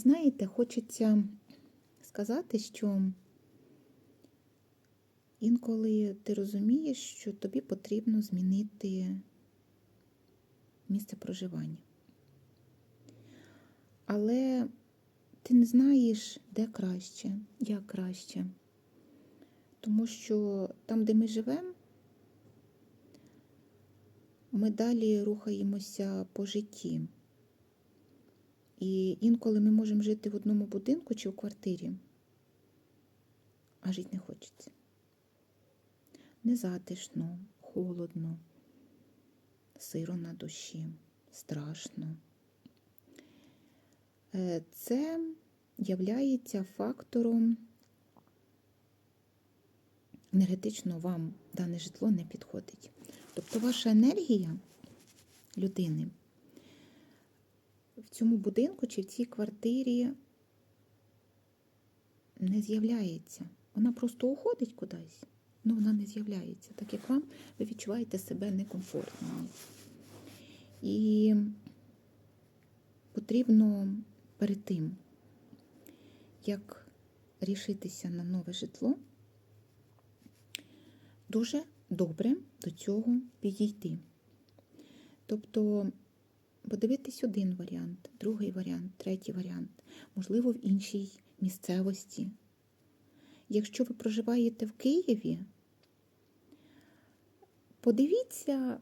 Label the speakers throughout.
Speaker 1: Знаєте, хочеться сказати, що інколи ти розумієш, що тобі потрібно змінити місце проживання. Але ти не знаєш, де краще, як краще. Тому що там, де ми живемо, ми далі рухаємося по житті. І інколи ми можемо жити в одному будинку чи в квартирі, а жити не хочеться. Незатишно, холодно, сиро на душі, страшно. Е, Це являється фактором енергетично вам дане житло не підходить. Тобто ваша енергія людини цьому будинку чи в цій квартирі не з'являється. Вона просто уходить кудись, але вона не з'являється, так як вам ви відчуваєте себе некомфортно. І потрібно перед тим, як рішитися на нове житло, дуже добре до цього підійти. Тобто подивитись один варіант, другий варіант, третій варіант, можливо, в іншій місцевості. Якщо ви проживаєте в Києві, подивіться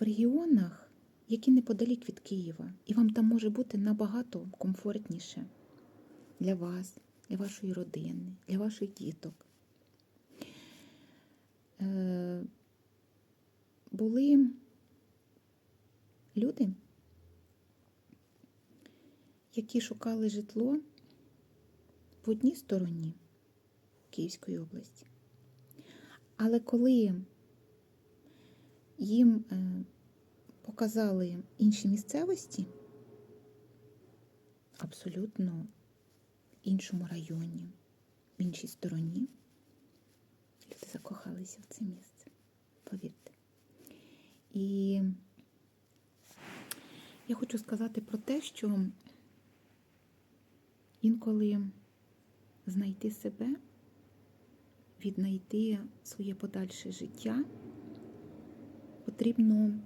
Speaker 1: в регіонах, які неподалік від Києва, і вам там може бути набагато комфортніше для вас, для вашої родини, для ваших діток. Е, Були люди, які шукали житло в одній стороні Київської області. Але коли їм е, показали інші місцевості, абсолютно в іншому районі, в іншій стороні, люди закохалися в це місце, повірте. І я хочу сказати про те, що інколи знайти себе, віднайти своє подальше життя, потрібно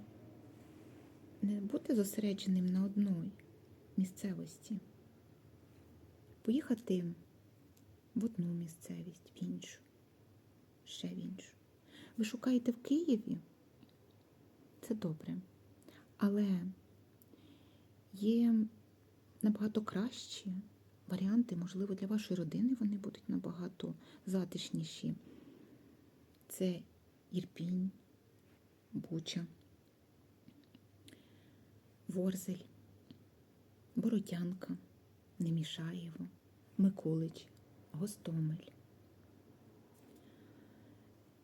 Speaker 1: не бути зосередженим на одній місцевості, поїхати в одну місцевість, в іншу, ще в іншу. Ви шукаєте в Києві, це добре, але є набагато кращі варіанти, можливо, для вашої родини вони будуть набагато затишніші. Це Ірпінь, Буча, Ворзель, Бородянка, Немішаєво, Миколич, Гостомель.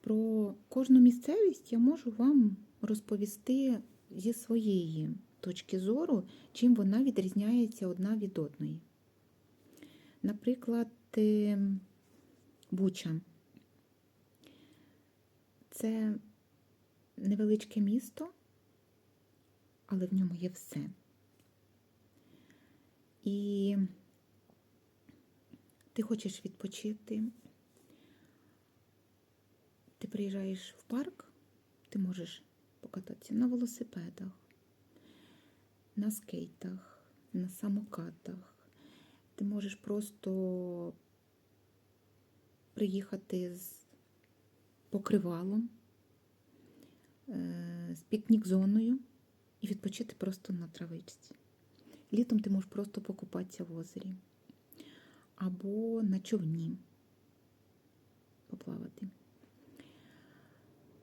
Speaker 1: Про кожну місцевість я можу вам розповісти зі своєї точки зору, чим вона відрізняється одна від одної. Наприклад, ем, Буча. Це невеличке місто, але в ньому є все. І ти хочеш відпочити, ти приїжджаєш в парк, ти можеш покататися на велосипедах, на скейтах, на самокатах. Ти можеш просто приїхати з покривалом, е, з пікнік-зоною і відпочити просто на травичці. Літом ти можеш просто покупатися в озері або на човні поплавати.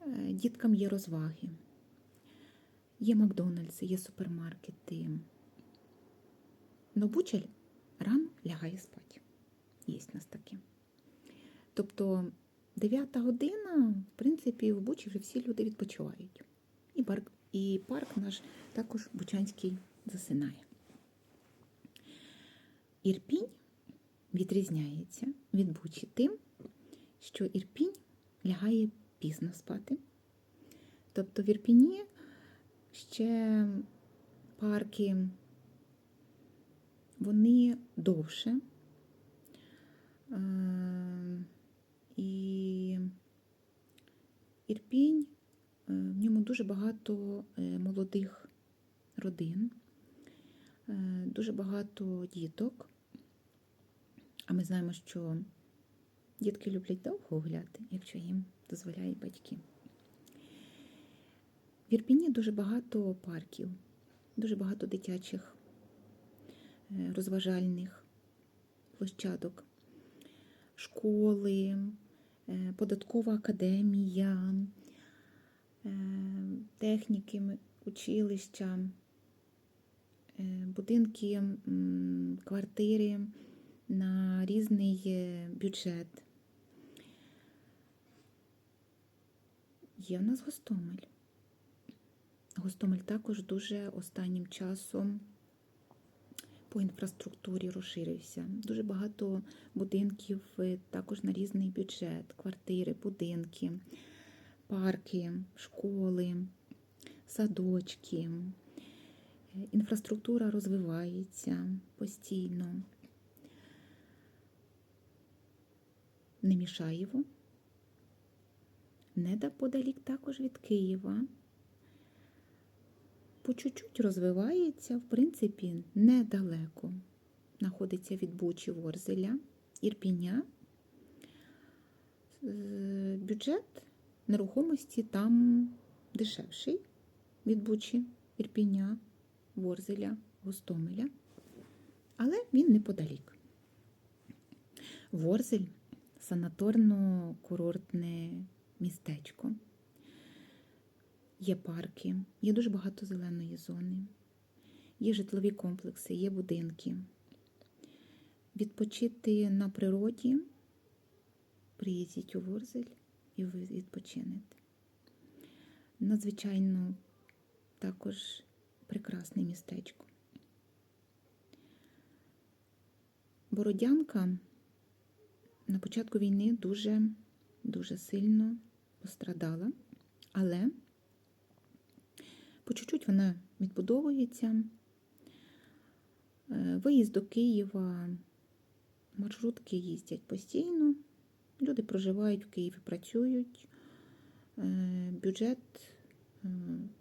Speaker 1: Е, Діткам є розваги, є Макдональдси, є супермаркети. Но Бучель рано лягає спати. Є нас таке. Тобто 9 година, в принципі, в Бучі вже всі люди відпочивають. І парк, і парк наш також Бучанський засинає. Ірпінь відрізняється від Бучі тим, що Ірпінь лягає пізно спати. Тобто в Ірпіні ще парки вони довше. Е, І Ірпінь, е, в ньому дуже багато е, молодих родин, дуже багато діток. А ми знаємо, що дітки люблять довго гуляти, якщо їм дозволяють батьки. В Ірпіні дуже багато парків, дуже багато дитячих е, розважальних площадок, школи, е, податкова академія, е, техніки, училища, будинки, квартири на різний бюджет. Є в нас Гостомель. Гостомель також дуже останнім часом по інфраструктурі розширився. Дуже багато будинків е, також на різний бюджет, квартири, будинки, парки, школи, садочки. Е, Інфраструктура розвивається постійно. Немішаєво, недоподалік також від Києва. По чуть-чуть розвивається, в принципі, недалеко. Знаходиться від Бучі Ворзеля, Ірпіня. Бюджет нерухомості там дешевший від Бучі, Ірпіня, Ворзеля, Гостомеля. Але він неподалік. Ворзель санаторно-курортне містечко. Є парки, є дуже багато зеленої зони, є житлові комплекси, є будинки. Відпочити на природі, приїздіть у Ворзель і ви відпочинете. Надзвичайно також прекрасне містечко. Бородянка на початку війни дуже, дуже сильно пострадала, але по чуть-чуть вона відбудовується. Е, Виїзд до Києва, маршрутки їздять постійно. Люди проживають в Києві, працюють. Е, Бюджет е,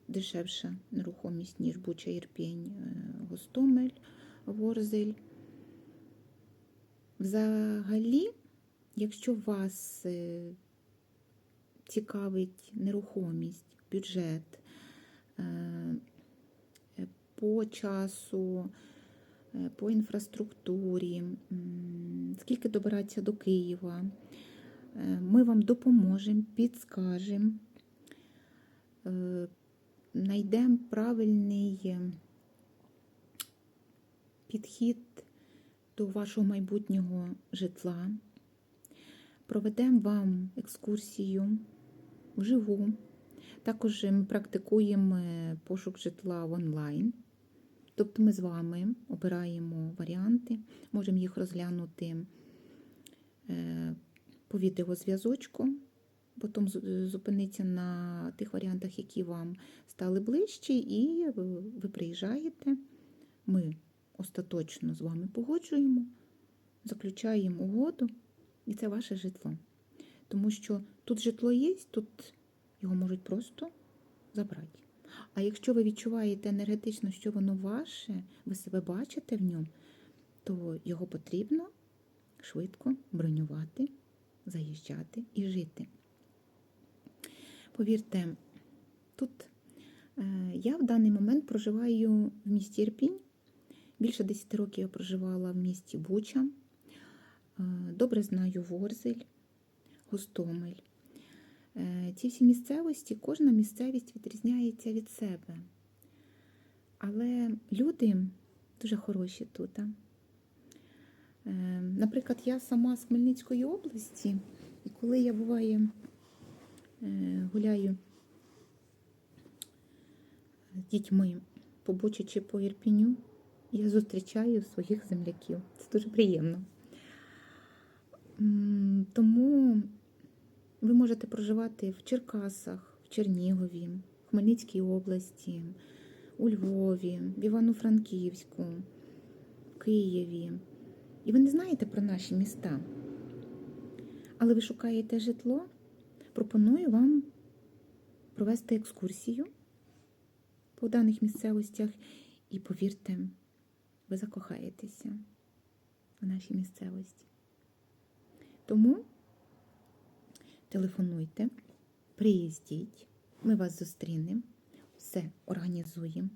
Speaker 1: дешевша нерухомість, ніж Буча, Ірпінь, Гостомель, Ворзель. Взагалі, якщо вас цікавить нерухомість, бюджет по часу, е, по інфраструктурі, скільки добиратися до Києва, е, ми вам допоможемо, підскажемо, е, знайдемо правильний е, підхід до вашого майбутнього житла. Проведемо вам екскурсію вживу. Також ми практикуємо пошук житла в онлайн. Тобто ми з вами обираємо варіанти, можемо їх розглянути е, по відеозв'язочку, потім з- зупинитися на тих варіантах, які вам стали ближчі, і ви приїжджаєте. Ми остаточно з вами погоджуємо, заключаємо угоду, і це ваше житло. Тому що тут житло є, тут його можуть просто забрати. А якщо ви відчуваєте енергетично, що воно ваше, ви себе бачите в ньому, то його потрібно швидко бронювати, заїжджати і жити. Повірте, тут е, я в даний момент проживаю в місті Ірпінь. Більше 10 років я проживала в місті Буча. Е, Добре знаю Ворзель, Гостомель. Е, Ці всі місцевості, кожна місцевість відрізняється від себе. Але люди дуже хороші тут. Е, Наприклад, я сама з Хмельницької області, і коли я буває е, гуляю з дітьми по Бучі чи по Ірпіню, я зустрічаю своїх земляків. Це дуже приємно. М, Тому ви можете проживати в Черкасах, в Чернігові, в Хмельницькій області, у Львові, в Івано-Франківську, Києві, і ви не знаєте про наші міста, але ви шукаєте житло, пропоную вам провести екскурсію по даних місцевостях, і повірте, ви закохаєтеся в нашій місцевості. Тому телефонуйте, приїздіть, ми вас зустрінемо, все організуємо.